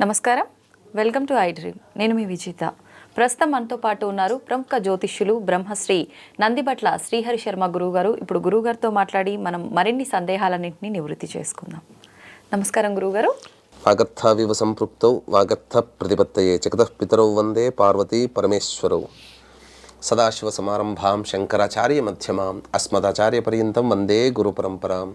నమస్కారం. Welcome to I dream నేను మీ విజిత. ప్రస్తుతం మనతో పాటు ఉన్నారు ప్రముఖ జ్యోతిష్యులు బ్రహ్మశ్రీ నందిబట్ల శ్రీహరి శర్మ గురువుగారు. ఇప్పుడు గురువుగారితో మాట్లాడి మనం మరిన్ని సందేహాలన్నింటినీ నివృత్తి చేసుకుందాం. నమస్కారం గురువుగారు. వాగర్థావివ సంపృక్తౌ వాగర్థ ప్రతిపత్తయే జగతఃపితరౌ వందే పార్వతీ పరమేశ్వరౌ. సదాశివ సమారంభాం శంకరాచార్య మధ్యమాం అస్మదాచార్యపర్యంతం వందే గురు పరంపరాం.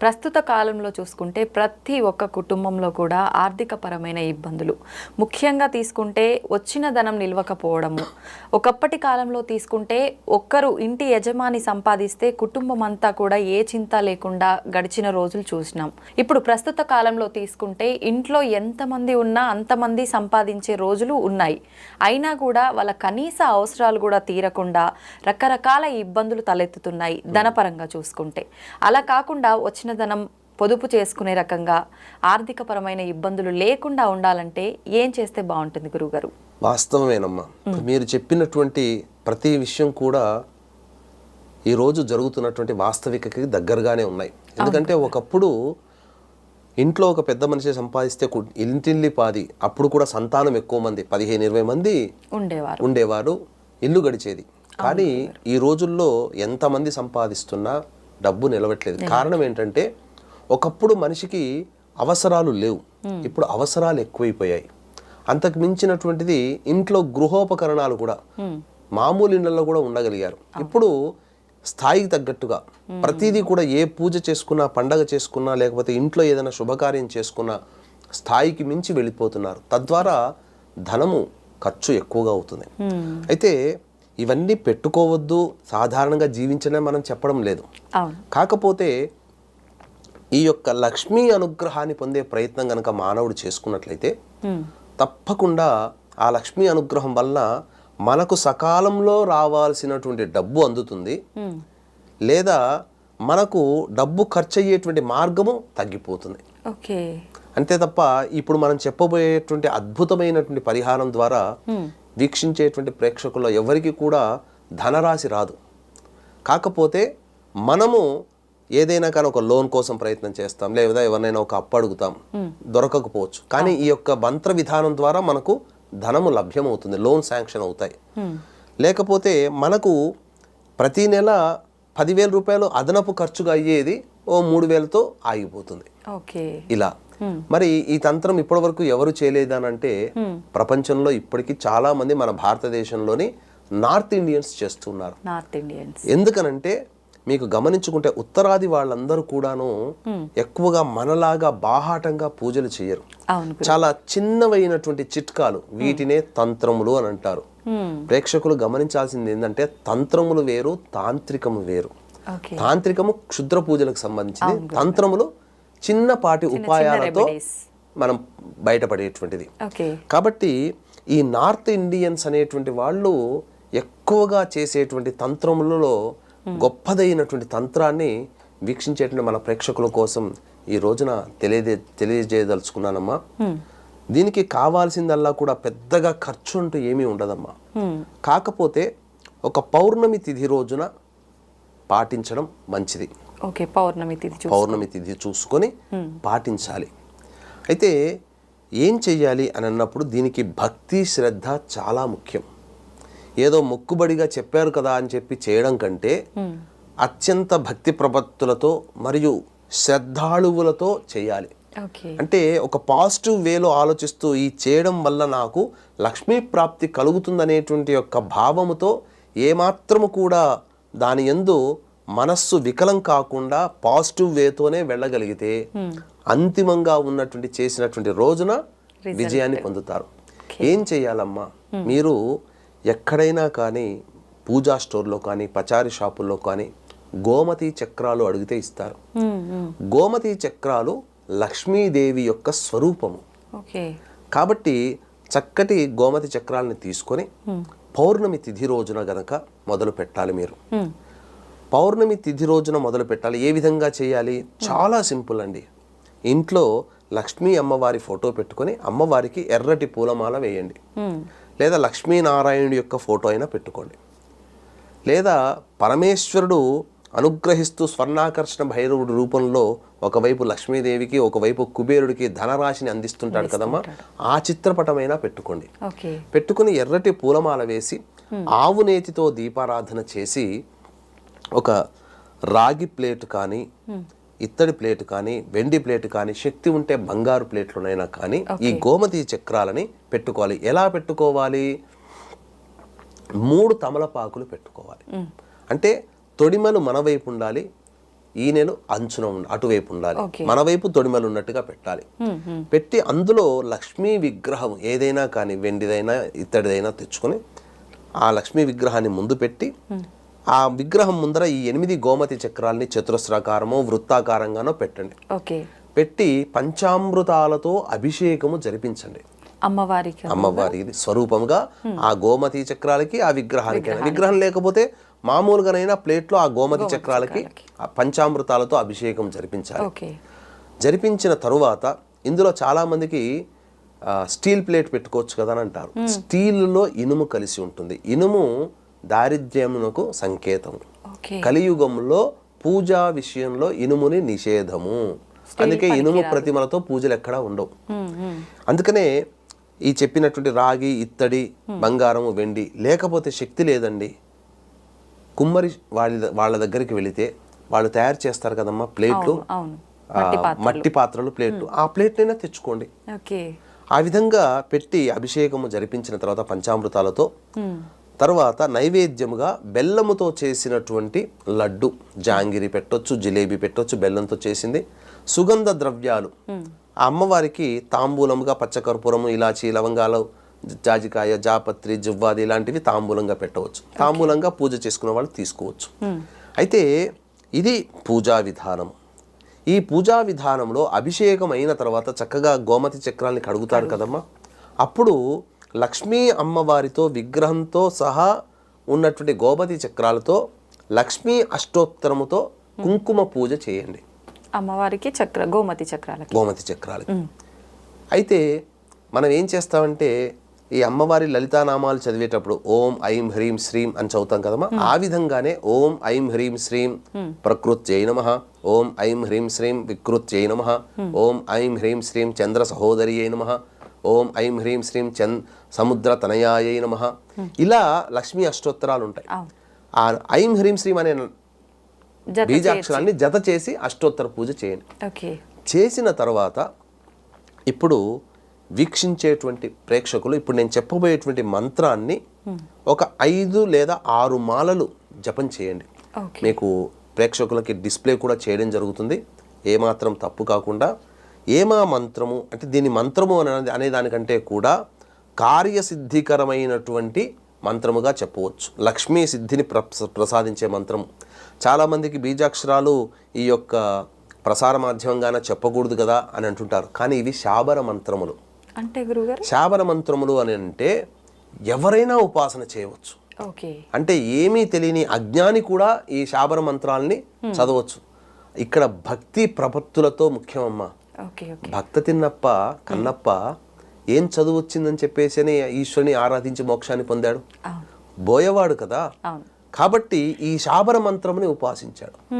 ప్రస్తుత కాలంలో చూసుకుంటే ప్రతి ఒక్క కుటుంబంలో కూడా ఆర్థికపరమైన ఇబ్బందులు. ముఖ్యంగా తీసుకుంటే వచ్చిన ధనం నిలవకపోవడము. ఒకప్పటి కాలంలో తీసుకుంటే ఒక్కరు ఇంటి యజమాని సంపాదిస్తే కుటుంబం అంతా కూడా ఏ చింత లేకుండా గడిచిన రోజులు చూసినాం. ఇప్పుడు ప్రస్తుత కాలంలో తీసుకుంటే ఇంట్లో ఎంతమంది ఉన్నా అంతమంది సంపాదించే రోజులు ఉన్నాయి. అయినా కూడా వాళ్ళ కనీస అవసరాలు కూడా తీరకుండా రకరకాల ఇబ్బందులు తలెత్తుతున్నాయి ధనపరంగా చూసుకుంటే. అలా కాకుండా వచ్చిన ధనం పొదుపు చేసుకునే రకంగా ఆర్థికపరమైన ఇబ్బందులు లేకుండా ఉండాలంటే ఏం చేస్తే బాగుంటుంది గురుగారు వాస్తవమేనమ్మా. మీరు చెప్పినటువంటి ప్రతి విషయం కూడా ఈరోజు జరుగుతున్నటువంటి వాస్తవికకి దగ్గరగానే ఉన్నాయి. ఎందుకంటే ఒకప్పుడు ఇంట్లో ఒక పెద్ద మనిషి సంపాదిస్తే ఇంటిల్లి పాది అప్పుడు కూడా సంతానం ఎక్కువ మంది పదిహేను ఇరవై మంది ఉండేవారు. ఉండేవారు ఇల్లు గడిచేది. కానీ ఈ రోజుల్లో ఎంతమంది సంపాదిస్తున్నా డబ్బు నిలవట్లేదు. కారణం ఏంటంటే ఒకప్పుడు మనిషికి అవసరాలు లేవు. ఇప్పుడు అవసరాలు ఎక్కువైపోయాయి. అంతకు మించినటువంటిది ఇంట్లో గృహోపకరణాలు కూడా మామూలు ఇళ్ళలో కూడా ఉండగలిగారు. ఇప్పుడు స్థాయికి తగ్గట్టుగా ప్రతిదీ కూడా ఏ పూజ చేసుకున్నా పండగ చేసుకున్నా లేకపోతే ఇంట్లో ఏదైనా శుభకార్యం చేసుకున్నా స్థాయికి మించి వెళ్ళిపోతున్నారు. తద్వారా ధనము ఖర్చు ఎక్కువగా అవుతుంది. అయితే ఇవన్నీ పెట్టుకోవద్దు సాధారణంగా జీవించలే మనం చెప్పడం లేదు. కాకపోతే ఈ యొక్క లక్ష్మీ అనుగ్రహాన్ని పొందే ప్రయత్నం కనుక మానవుడు చేసుకున్నట్లయితే. తప్పకుండా ఆ లక్ష్మీ అనుగ్రహం వల్ల మనకు సకాలంలో రావాల్సినటువంటి డబ్బు అందుతుంది. లేదా మనకు డబ్బు ఖర్చు అయ్యేటువంటి మార్గము తగ్గిపోతుంది. ఓకే. అంతే తప్ప ఇప్పుడు మనం చెప్పబోయేటువంటి అద్భుతమైనటువంటి పరిహారం ద్వారా వీక్షించేటువంటి ప్రేక్షకుల్లో ఎవరికి కూడా ధనరాశి రాదు. కాకపోతే మనము ఏదైనా కానీ ఒక లోన్ కోసం ప్రయత్నం చేస్తాం లేదా ఎవరినైనా ఒక అప్పు అడుగుతాం దొరకకపోవచ్చు. కానీ ఈ యొక్క మంత్ర విధానం ద్వారా మనకు ధనము లభ్యమవుతుంది లోన్ శాంక్షన్ అవుతాయి. లేకపోతే మనకు ప్రతి నెల పదివేల రూపాయలు అదనపు ఖర్చుగా అయ్యేది ఓ మూడు వేలతో ఆగిపోతుంది. ఓకే. ఇలా. మరి ఈ తంత్రం ఇప్పటివరకు ఎవరు చేయలేదనంటే ప్రపంచంలో ఇప్పటికీ చాలా మంది మన భారతదేశంలోని నార్త్ ఇండియన్స్ చేస్తున్నారు. North Indians. ఎందుకనంటే మీకు గమనించుకుంటే ఉత్తరాది వాళ్ళందరూ కూడాను ఎక్కువగా మనలాగా బాహాటంగా పూజలు చేయరు. చాలా చిన్నవైనటువంటి చిట్కాలు వీటినే తంత్రములు అని అంటారు. ప్రేక్షకులు గమనించాల్సింది ఏంటంటే తంత్రములు వేరు తాంత్రికము వేరు. తాంత్రికము క్షుద్ర పూజలకు సంబంధించింది. తంత్రములు చిన్నపాటి ఉపాయాలతో. మనం బయటపడేటువంటిది. కాబట్టి ఈ నార్త్ ఇండియన్స్ అనేటువంటి వాళ్ళు ఎక్కువగా చేసేటువంటి తంత్రములలో గొప్పదైనటువంటి తంత్రాన్ని వీక్షించేటువంటి మన ప్రేక్షకుల కోసం ఈ రోజున తెలియజే తెలియజేయదలుచుకున్నానమ్మా. దీనికి కావాల్సిందల్లా కూడా పెద్దగా ఖర్చు అంటూ ఏమీ ఉండదమ్మా. కాకపోతే ఒక పౌర్ణమి తిథి రోజున పాటించడం మంచిది. ఓకే పౌర్ణమి తిథి పౌర్ణమి తిథి చూసుకొని పాటించాలి. అయితే ఏం చెయ్యాలి అని అన్నప్పుడు దీనికి భక్తి శ్రద్ధ చాలా ముఖ్యం. ఏదో మొక్కుబడిగా చెప్పారు కదా అని చెప్పి చేయడం కంటే అత్యంత భక్తి ప్రపత్తులతో మరియు శ్రద్ధాళువులతో చేయాలి అంటే ఒక పాజిటివ్ వేలో ఆలోచిస్తూ ఈ చేయడం వల్ల నాకు లక్ష్మీ ప్రాప్తి కలుగుతుందనేటువంటి యొక్క భావముతో ఏమాత్రము కూడా దాని యందు మనస్సు వికలం కాకుండా పాజిటివ్ వేతోనే వెళ్ళగలిగితే అంతిమంగా ఉన్నటువంటి చేసినటువంటి రోజున విజయాన్ని పొందుతారు. ఏం చేయాలమ్మా? మీరు ఎక్కడైనా కానీ పూజా స్టోర్లో కానీ పచారీ షాపుల్లో కానీ గోమతి చక్రాలు అడిగితే ఇస్తారు. ఉమ్. గోమతి చక్రాలు లక్ష్మీదేవి యొక్క స్వరూపము. కాబట్టి చక్కటి గోమతి చక్రాలని తీసుకొని పౌర్ణమి తిథి రోజున గనక మొదలు పెట్టాలి మీరు. పౌర్ణమి తిథి రోజున మొదలు పెట్టాలి. ఏ విధంగా చేయాలి? చాలా సింపుల్ అండి. ఇంట్లో లక్ష్మీ అమ్మవారి ఫోటో పెట్టుకొని అమ్మవారికి ఎర్రటి పూలమాల వేయండి. లేదా లక్ష్మీనారాయణుడి యొక్క ఫోటో అయినా పెట్టుకోండి. లేదా పరమేశ్వరుడు అనుగ్రహిస్తూ స్వర్ణాకర్షణ భైరవుడి రూపంలో ఒకవైపు లక్ష్మీదేవికి ఒకవైపు కుబేరుడికి ధనరాశిని అందిస్తుంటాడు కదమ్మా. ఆ చిత్రపటమైనా పెట్టుకోండి. పెట్టుకుని ఎర్రటి పూలమాల వేసి ఆవు నేతితో దీపారాధన చేసి ఒక రాగి ప్లేట్ కానీ ఇత్తడి ప్లేట్ కానీ వెండి ప్లేట్ కానీ శక్తి ఉంటే బంగారు ప్లేట్లోనైనా కానీ ఈ గోమతి చక్రాలని పెట్టుకోవాలి. ఎలా పెట్టుకోవాలి? మూడు తమలపాకులు పెట్టుకోవాలి. అంటే తొడిమలు మన వైపు ఉండాలి ఈనెలు అంచున ఉండాలి అటువైపు ఉండాలి. మన వైపు తొడిమలు ఉన్నట్టుగా పెట్టాలి. పెట్టి అందులో లక్ష్మీ విగ్రహం ఏదైనా కానీ వెండిదైనా ఇత్తడిదైనా తెచ్చుకొని ఆ లక్ష్మీ విగ్రహాన్ని ముందు పెట్టి ఆ విగ్రహం ముందర ఈ ఎనిమిది గోమతి చక్రాల్ని చతురస్రాకారమో వృత్తాకారంగానో పెట్టండి. ఓకే. పెట్టి పంచామృతాలతో అభిషేకము జరిపించండి. అమ్మవారికి. అమ్మవారి స్వరూపంగా ఆ గోమతి చక్రాలకి ఆ విగ్రహానికి విగ్రహం లేకపోతే మామూలుగానైనా ప్లేట్లో ఆ గోమతి చక్రాలకి ఆ పంచామృతాలతో అభిషేకం జరిపించాలి. జరిపించిన తరువాత ఇందులో చాలా మందికి ఆ, స్టీల్ ప్లేట్ పెట్టుకోవచ్చు కదా అని అంటారు. స్టీల్లో ఇనుము కలిసి ఉంటుంది. ఇనుము దారిద్ర్యమునకు సంకేతం. ఓకే. కలియుగంలో పూజా విషయంలో ఇనుముని నిషేధము. అందుకే ఇనుము ప్రతిమలతో పూజలు ఎక్కడా ఉండవు. అందుకనే ఈ చెప్పినటువంటి రాగి ఇత్తడి బంగారము వెండి లేకపోతే శక్తి లేదండి. కుమ్మరి వాళ్ళ వాళ్ళ దగ్గరికి వెళితే వాళ్ళు తయారు చేస్తారు కదమ్మా ప్లేట్లు. మట్టి పాత్రలు. ప్లేట్లు. ఆ ప్లేట్నైనా తెచ్చుకోండి. ఆ విధంగా పెట్టి అభిషేకము జరిపించిన తర్వాత పంచామృతాలతో. తర్వాత నైవేద్యముగా బెల్లముతో చేసినటువంటి లడ్డు జాంగిరి పెట్టొచ్చు జిలేబీ పెట్టొచ్చు బెల్లంతో చేసింది. సుగంధ ద్రవ్యాలు. ఆ అమ్మవారికి తాంబూలముగా పచ్చకర్పూరము ఇలాచి లవంగాలు జాజికాయ జాపత్రి జువ్వాది ఇలాంటివి తాంబూలంగా పెట్టవచ్చు. తాంబూలంగా పూజ చేసుకునే వాళ్ళు తీసుకోవచ్చు. అయితే ఇది పూజా విధానం. ఈ పూజా విధానంలో అభిషేకం అయిన తర్వాత చక్కగా గోమతి చక్రాల్ని కడుగుతారు. కదమ్మా. అప్పుడు లక్ష్మీ అమ్మవారితో విగ్రహంతో సహా ఉన్నటువంటి గోమతి చక్రాలతో లక్ష్మీ అష్టోత్తరముతో కుంకుమ పూజ చేయండి. అమ్మవారికి చక్ర గోమతి చక్రాలకి. గోమతి చక్రాలకి. అయితే మనం ఏం చేస్తామంటే ఈ అమ్మవారి లలితానామాలు చదివేటప్పుడు ఓం ఐం హ్రీం శ్రీం అని చదువుతాం కదమ్మా. ఆ విధంగానే ఓం ఐం హ్రీం శ్రీం ప్రకృత్యై నమ. ఓం ఐం హ్రీం శ్రీం వికృత్యై నమ. ఓం ఐం హ్రీం శ్రీం చంద్ర సహోదరియై నమ. ఓం ఐం హ్రీం శ్రీం చంద్ సముద్ర తనయాయై నమ. ఇలా లక్ష్మీ అష్టోత్తరాలు ఉంటాయి. ఆ ఐం హ్రీం శ్రీం అనే బీజాక్షరాన్ని జత చేసి అష్టోత్తర పూజ చేయండి. చేసిన తర్వాత ఇప్పుడు వీక్షించేటువంటి ప్రేక్షకులు ఇప్పుడు నేను చెప్పబోయేటువంటి మంత్రాన్ని ఒక ఐదు లేదా ఆరు మాలలు జపం చేయండి. మీకు ప్రేక్షకులకి డిస్ప్లే కూడా చేయడం జరుగుతుంది. ఏమాత్రం తప్పు కాకుండా ఏమా మంత్రము? అంటే దీని మంత్రము అనేది అనే దానికంటే కూడా కార్యసిద్ధికరమైనటువంటి మంత్రముగా చెప్పవచ్చు. లక్ష్మీ సిద్ధిని ప్ర ప్రసాదించే మంత్రము చాలామందికి బీజాక్షరాలు ఈ యొక్క ప్రసార మాధ్యమంగానే చెప్పకూడదు కదా అని అంటుంటారు. కానీ ఇవి శాబర మంత్రములు. అంటే గురుగారు? శాబర మంత్రములు అని అంటే ఎవరైనా ఉపాసన చేయవచ్చు. ఓకే. అంటే ఏమీ తెలియని అజ్ఞాని కూడా ఈ శాబర మంత్రాల్ని చదవచ్చు. ఇక్కడ భక్తి ప్రపత్తులతో ముఖ్యమమ్మా. భక్త తిన్నప్ప కన్నప్ప ఏం చదువు వచ్చిందని చెప్పేసి ఈశ్వరుని ఆరాధించి మోక్షాన్ని పొందాడు? బోయవాడు కదా? కాబట్టి ఈ శాబర మంత్రముని ఉపాసించాడు.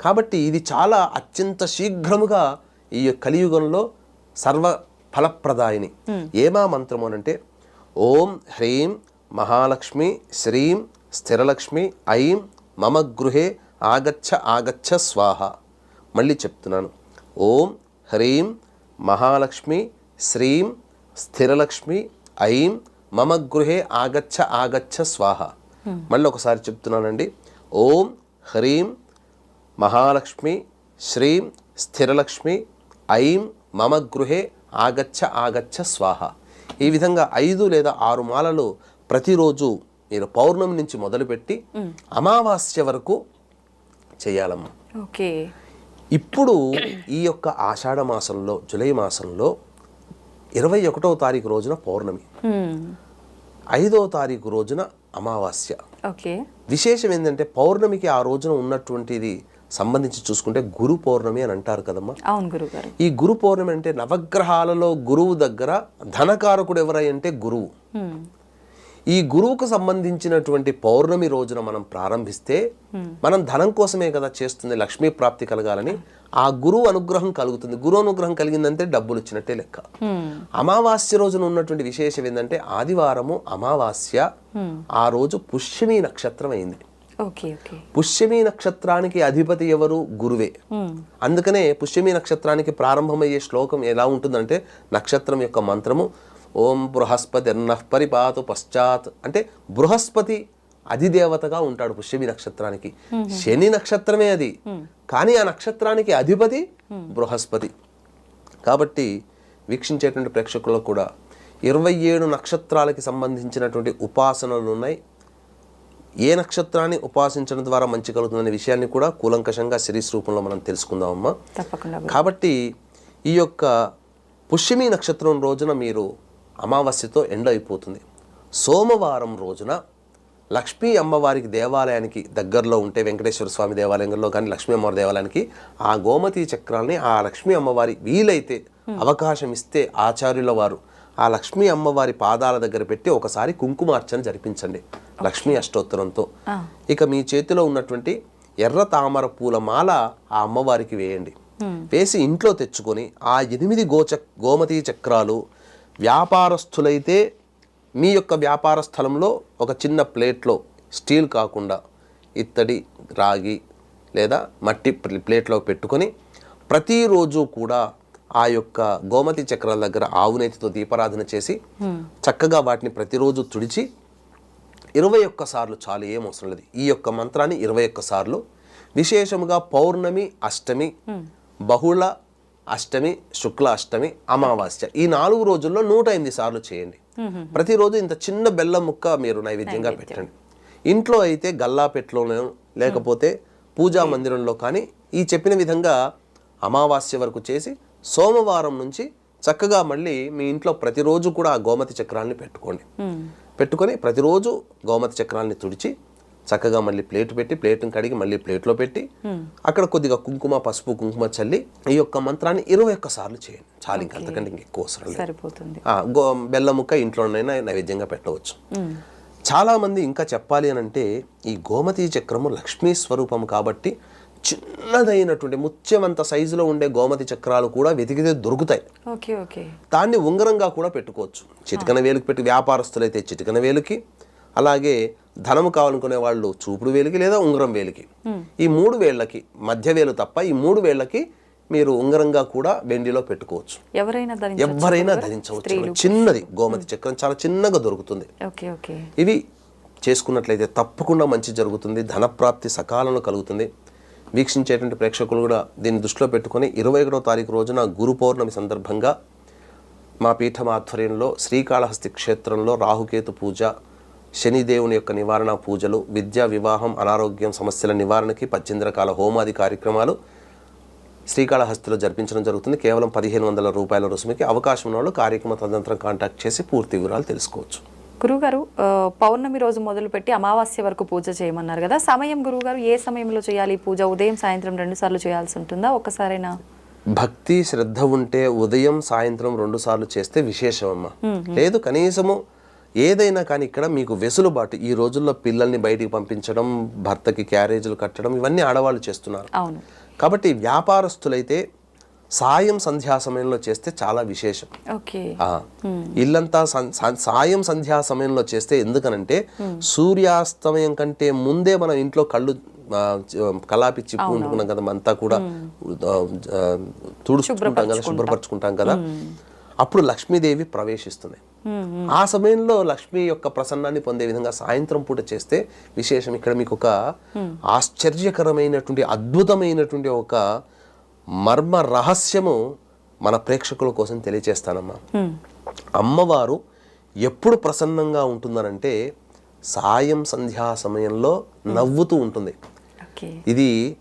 కాబట్టి ఇది చాలా అత్యంత శీఘ్రముగా ఈ కలియుగంలో సర్వ ఫలప్రదాయిని. ఏమా మంత్రము అనంటే ఓం హ్రీం మహాలక్ష్మి శ్రీం స్థిరలక్ష్మి ఐం మమ గృహే ఆగచ్చ ఆగచ్చ స్వాహ. మళ్ళీ చెప్తున్నాను. ఓం హ్రీం మహాలక్ష్మి శ్రీం స్థిరలక్ష్మి ఐం మమ గృహే ఆగచ్చ ఆగచ్చ స్వాహ. మళ్ళీ ఒకసారి చెప్తున్నానండి. ఓం హ్రీం మహాలక్ష్మి శ్రీం స్థిరలక్ష్మి ఐం మమ గృహే ఆగచ్చ ఆగచ్చ స్వాహ. ఈ విధంగా ఐదు లేదా ఆరు మాలలు ప్రతిరోజు మీరు పౌర్ణమి నుంచి మొదలుపెట్టి అమావాస్య వరకు చేయాలమ్మా. ఓకే. ఇప్పుడు ఈ యొక్క ఆషాఢ మాసంలో జూలై మాసంలో ఇరవై ఒకటవ తారీఖు రోజున పౌర్ణమి. హ్మ్. ఐదవ తారీఖు రోజున అమావాస్య. ఓకే. విశేషం ఏంటంటే పౌర్ణమికి ఆ రోజున ఉన్నటువంటిది సంబంధించి చూసుకుంటే గురు పౌర్ణమి అని అంటారు కదమ్మా. అవును గురుగారు. ఈ గురు పౌర్ణమి అంటే నవగ్రహాలలో గురువు దగ్గర ధనకారకుడు ఎవరై అంటే గురువు. హ్మ్. ఈ గురువుకు సంబంధించినటువంటి పౌర్ణమి రోజున మనం ప్రారంభిస్తే మనం ధనం కోసమే కదా చేస్తుంది లక్ష్మీ ప్రాప్తి కలగాలని ఆ గురువు అనుగ్రహం కలుగుతుంది. గురువు అనుగ్రహం కలిగిందంటే డబ్బులు వచ్చినట్టే లెక్క. అమావాస్య రోజున ఉన్నటువంటి విశేషం ఏంటంటే ఆదివారము అమావాస్య ఆ రోజు పుష్యమి నక్షత్రం అయింది. పుష్యమి నక్షత్రానికి అధిపతి ఎవరు? గురువే. అందుకనే పుష్యమి నక్షత్రానికి ప్రారంభమయ్యే శ్లోకం ఎలా ఉంటుందంటే నక్షత్రం యొక్క మంత్రము ఓం బృహస్పతి ఎన్నః పరిపాతు పశ్చాత్. అంటే బృహస్పతి అధిదేవతగా ఉంటాడు పుష్యమి నక్షత్రానికి. శని నక్షత్రమే అది. కానీ ఆ నక్షత్రానికి అధిపతి బృహస్పతి. కాబట్టి వీక్షించేటువంటి ప్రేక్షకులకు కూడా ఇరవై ఏడు నక్షత్రాలకి సంబంధించినటువంటి ఉపాసనలు ఉన్నాయి. ఏ నక్షత్రాన్ని ఉపాసించడం ద్వారా మంచి కలుగుతుందనే విషయాన్ని కూడా కూలంకషంగా సిరీస్ రూపంలో మనం తెలుసుకుందామమ్మా. కాబట్టి ఈ యొక్క పుష్యమి నక్షత్రం రోజున మీరు అమావాస్యతో ఎండ్ అయిపోతుంది. సోమవారం రోజున లక్ష్మీ అమ్మవారికి దేవాలయానికి దగ్గరలో ఉంటే వెంకటేశ్వర స్వామి దేవాలయంలో కానీ లక్ష్మీ అమ్మవారి దేవాలయానికి ఆ గోమతి చక్రాల్ని ఆ లక్ష్మీ అమ్మవారి వీలైతే అవకాశం ఇస్తే ఆచార్యుల వారు ఆ లక్ష్మీ అమ్మవారి పాదాల దగ్గర పెట్టి ఒకసారి కుంకుమార్చన జరిపించండి. లక్ష్మీ అష్టోత్తరంతో. ఇక మీ చేతిలో ఉన్నటువంటి ఎర్ర తామర పూల మాల ఆ అమ్మవారికి వేయండి. వేసి ఇంట్లో తెచ్చుకొని ఆ ఎనిమిది గోచ గోమతి చక్రాలు వ్యాపారస్తులైతే మీ యొక్క వ్యాపార స్థలంలో ఒక చిన్న ప్లేట్లో స్టీల్ కాకుండా ఇత్తడి రాగి లేదా మట్టి ప్ల- ప్లేట్లో పెట్టుకొని ప్రతిరోజు కూడా ఆ యొక్క గోమతి చక్రాల దగ్గర ఆవునేతితో దీపారాధన చేసి చక్కగా వాటిని ప్రతిరోజు తుడిచి ఇరవై ఒక్క సార్లు చాలు ఏం అవసరం లేదు. ఈ యొక్క మంత్రాన్ని ఇరవై ఒక్క సార్లు. విశేషముగా పౌర్ణమి అష్టమి బహుళ అష్టమి శుక్ల అష్టమి అమావాస్య. ఈ నాలుగు రోజుల్లో నూట ఎనిమిది సార్లు చేయండి. ప్రతిరోజు ఇంత చిన్న బెల్లం ముక్క మీరు నైవేద్యంగా పెట్టండి. ఇంట్లో అయితే గల్లాపెట్టులోనో లేకపోతే పూజా మందిరంలో కానీ ఈ చెప్పిన విధంగా అమావాస్య వరకు చేసి సోమవారం నుంచి చక్కగా మళ్ళీ మీ ఇంట్లో ప్రతిరోజు కూడా ఆ గోమతి చక్రాల్ని పెట్టుకోండి. పెట్టుకొని ప్రతిరోజు గోమతి చక్రాల్ని తుడిచి చక్కగా మళ్ళీ ప్లేట్ పెట్టి ప్లేట్ని కడిగి మళ్ళీ ప్లేట్లో పెట్టి అక్కడ కొద్దిగా కుంకుమ పసుపు కుంకుమ చల్లి ఈ యొక్క మంత్రాన్ని ఇరవై ఒక్క సార్లు చేయండి. చాలు ఇంకా అంతకంటే ఇంక ఎక్కువ అవసరం సరిపోతుంది. బెల్లం ముక్క ఇంట్లోనైనా నైవేద్యంగా పెట్టవచ్చు. చాలా మంది ఇంకా చెప్పాలి అని అంటే ఈ గోమతి చక్రము లక్ష్మీ స్వరూపం కాబట్టి చిన్నదైనటువంటి ముత్యమంత సైజులో ఉండే గోమతి చక్రాలు కూడా వెతికితే దొరుకుతాయి. Okay okay. దాన్ని ఉంగరంగా కూడా పెట్టుకోవచ్చు. చిటికన వేలుకి పెట్టి వ్యాపారస్తులైతే చిటికన వేలుకి అలాగే ధనము కావాలనుకునే వాళ్ళు చూపుడు వేలికి లేదా ఉంగరం వేలికి. ఈ మూడు వేళ్ళకి మధ్య వేలు తప్ప ఈ మూడు వేళ్ళకి మీరు ఉంగరంగా కూడా వెండిలో పెట్టుకోవచ్చు. ఎవరైనా ఎవరైనా ధరించవచ్చు. చిన్నది గోమతి చక్రం చాలా చిన్నగా దొరుకుతుంది. ఇవి చేసుకున్నట్లయితే తప్పకుండా మంచి జరుగుతుంది. ధనప్రాప్తి సకాలంలో కలుగుతుంది. వీక్షించేటువంటి ప్రేక్షకులు కూడా దీన్ని దృష్టిలో పెట్టుకొని ఇరవై ఒకటో తారీఖు రోజున గురు పౌర్ణమి సందర్భంగా మా పీఠం ఆధ్వర్యంలో శ్రీకాళహస్తి క్షేత్రంలో రాహుకేతు పూజ శనిదేవుని యొక్క నివారణ పూజలు విద్యా వివాహం అనారోగ్యం సమస్యల నివారణకి పద్దెనిమిది రకాల హోమాది కార్యక్రమాలు శ్రీకాళహస్తిలో జరిపించడం జరుగుతుంది. కేవలం పదిహేను వందల రూపాయల రుసుమికి అవకాశం ఉన్న వాళ్ళు కార్యక్రమ తదనంతరం కాంటాక్ట్ చేసి పూర్తి వివరాలు తెలుసుకోవచ్చు. గురుగారు పౌర్ణమి రోజు మొదలుపెట్టి అమావాస్య వరకు పూజ చేయమన్నారు కదా. సమయం గురుగారు ఏ సమయంలో చేయాలి పూజ? ఉదయం సాయంత్రం రెండు సార్లు చేయాల్సి ఉంటుందా? ఒక్కసారైనా? భక్తి శ్రద్ధ ఉంటే ఉదయం సాయంత్రం రెండు సార్లు చేస్తే విశేషం అమ్మా లేదు కనీసము ఏదైనా కానీ ఇక్కడ మీకు వెసులుబాటు ఈ రోజుల్లో పిల్లల్ని బయటికి పంపించడం భర్తకి క్యారేజీలు కట్టడం ఇవన్నీ ఆడవాళ్ళు చేస్తున్నారు. అవును. కాబట్టి వ్యాపారస్తులైతే సాయం సంధ్యా సమయంలో చేస్తే చాలా విశేషం. ఇల్లంతా సాయం సంధ్యా సమయంలో చేస్తే ఎందుకనంటే సూర్యాస్తమయం కంటే ముందే మనం ఇంట్లో కళ్ళు కలాపి చిప్పు ఉంటున్నాం కదా అంతా కూడా తుడుచుకుంటాం కదా శుభ్రపరచుకుంటాం. కదా. అప్పుడు లక్ష్మీదేవి ప్రవేశిస్తుంది ఆ సమయంలో లక్ష్మి యొక్క ప్రసన్నాన్ని పొందే విధంగా సాయంత్రం పూట చేస్తే విశేషం ఇక్కడ మీకు ఒక ఆశ్చర్యకరమైనటువంటి అద్భుతమైనటువంటి ఒక మర్మ రహస్యము మన ప్రేక్షకుల కోసం తెలియచేస్తానమ్మా. అమ్మవారు ఎప్పుడు ప్రసన్నంగా ఉంటుందనంటే సాయం సంధ్యా సమయంలో నవ్వుతూ ఉంటుంది. ఇది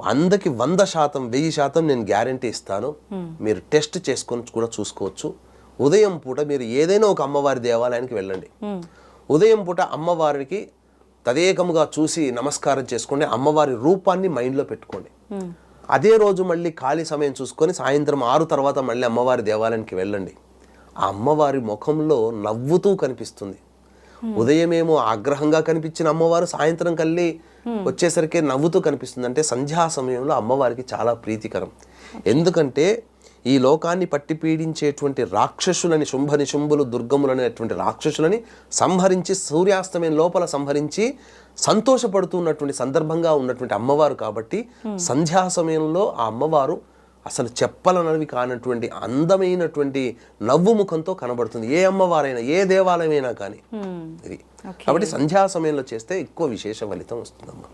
వందకి వంద శాతం వెయ్యి శాతం నేను గ్యారంటీ ఇస్తాను. మీరు టెస్ట్ చేసుకొని కూడా చూసుకోవచ్చు. ఉదయం పూట మీరు ఏదైనా ఒక అమ్మవారి దేవాలయానికి వెళ్ళండి. ఉదయం పూట అమ్మవారికి తదేకముగా చూసి నమస్కారం చేసుకోండి అమ్మవారి రూపాన్ని మైండ్లో పెట్టుకోండి. అదే రోజు మళ్ళీ ఖాళీ సమయం చూసుకొని సాయంత్రం ఆరు తర్వాత మళ్ళీ అమ్మవారి దేవాలయానికి వెళ్ళండి. ఆ అమ్మవారి ముఖంలో నవ్వుతూ కనిపిస్తుంది. ఉదయమేమో ఆగ్రహంగా కనిపించిన అమ్మవారు సాయంత్రం కల్లి వచ్చేసరికి నవ్వుతూ కనిపిస్తుంది అంటే సంధ్యా సమయంలో అమ్మవారికి చాలా ప్రీతికరం. ఎందుకంటే ఈ లోకాన్ని పట్టి పీడించేటువంటి రాక్షసులని శుంభ నిశుంభులు దుర్గములనేటువంటి రాక్షసులని సంహరించి సూర్యాస్తమయం లోపల సంహరించి సంతోషపడుతున్నటువంటి సందర్భంగా ఉన్నటువంటి అమ్మవారు కాబట్టి సంధ్యా సమయంలో ఆ అమ్మవారు అసలు చెప్పలనవి కానటువంటి అందమైనటువంటి నవ్వు ముఖంతో కనబడుతుంది. ఏ అమ్మవారైనా ఏ దేవాలయమైనా కానీ. ఇది. కాబట్టి సంధ్యా సమయంలో చేస్తే ఎక్కువ విశేష ఫలితం వస్తుందమ్మా.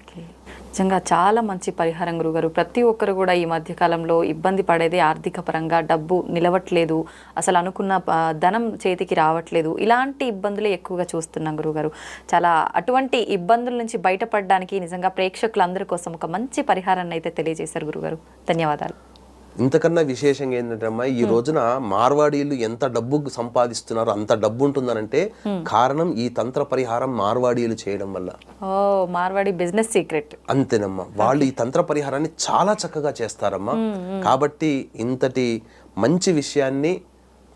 నిజంగా చాలా మంచి పరిహారం గురుగారు. ప్రతి ఒక్కరు కూడా ఈ మధ్య కాలంలో ఇబ్బంది పడేది ఆర్థిక పరంగా డబ్బు నిలవట్లేదు. అసలు అనుకున్న ధనం చేతికి రావట్లేదు. ఇలాంటి ఇబ్బందులే ఎక్కువగా చూస్తున్నాం గురుగారు. చాలా అటువంటి ఇబ్బందుల నుంచి బయటపడడానికి నిజంగా ప్రేక్షకులందరి కోసం ఒక మంచి పరిహారాన్ని అయితే తెలియజేశారు గురుగారు. ధన్యవాదాలు. ఇంతకన్నా విశేషంగా ఏంటంటే అమ్మా ఈ రోజున మార్వాడీలు ఎంత డబ్బు సంపాదిస్తున్నారో అంత డబ్బు ఉంటుందనంటే కారణం ఈ తంత్ర పరిహారం మార్వాడీలు చేయడం వల్ల. ఓ మార్వాడి బిజినెస్ సీక్రెట్. అంతేనమ్మా. వాళ్ళు ఈ తంత్ర పరిహారాన్ని చాలా చక్కగా చేస్తారమ్మా. కాబట్టి ఇంతటి మంచి విషయాన్ని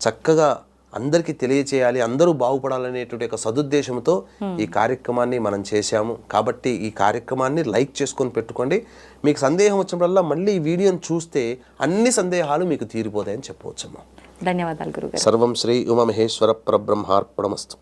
చక్కగా అందరికీ తెలియచేయాలి అందరూ బాగుపడాలనేటువంటి ఒక సదుద్దేశంతో ఈ కార్యక్రమాన్ని మనం చేశాము. కాబట్టి ఈ కార్యక్రమాన్ని లైక్ చేసుకొని పెట్టుకోండి. మీకు సందేహం వచ్చినప్పుడల్లా మళ్ళీ ఈ వీడియోని చూస్తే అన్ని సందేహాలు మీకు తీరిపోతాయని చెప్పవచ్చమ్మా ధన్యవాదాలు గురుగారు. సర్వం శ్రీ ఉమామహేశ్వర పరబ్రహ్మార్పణమస్తు.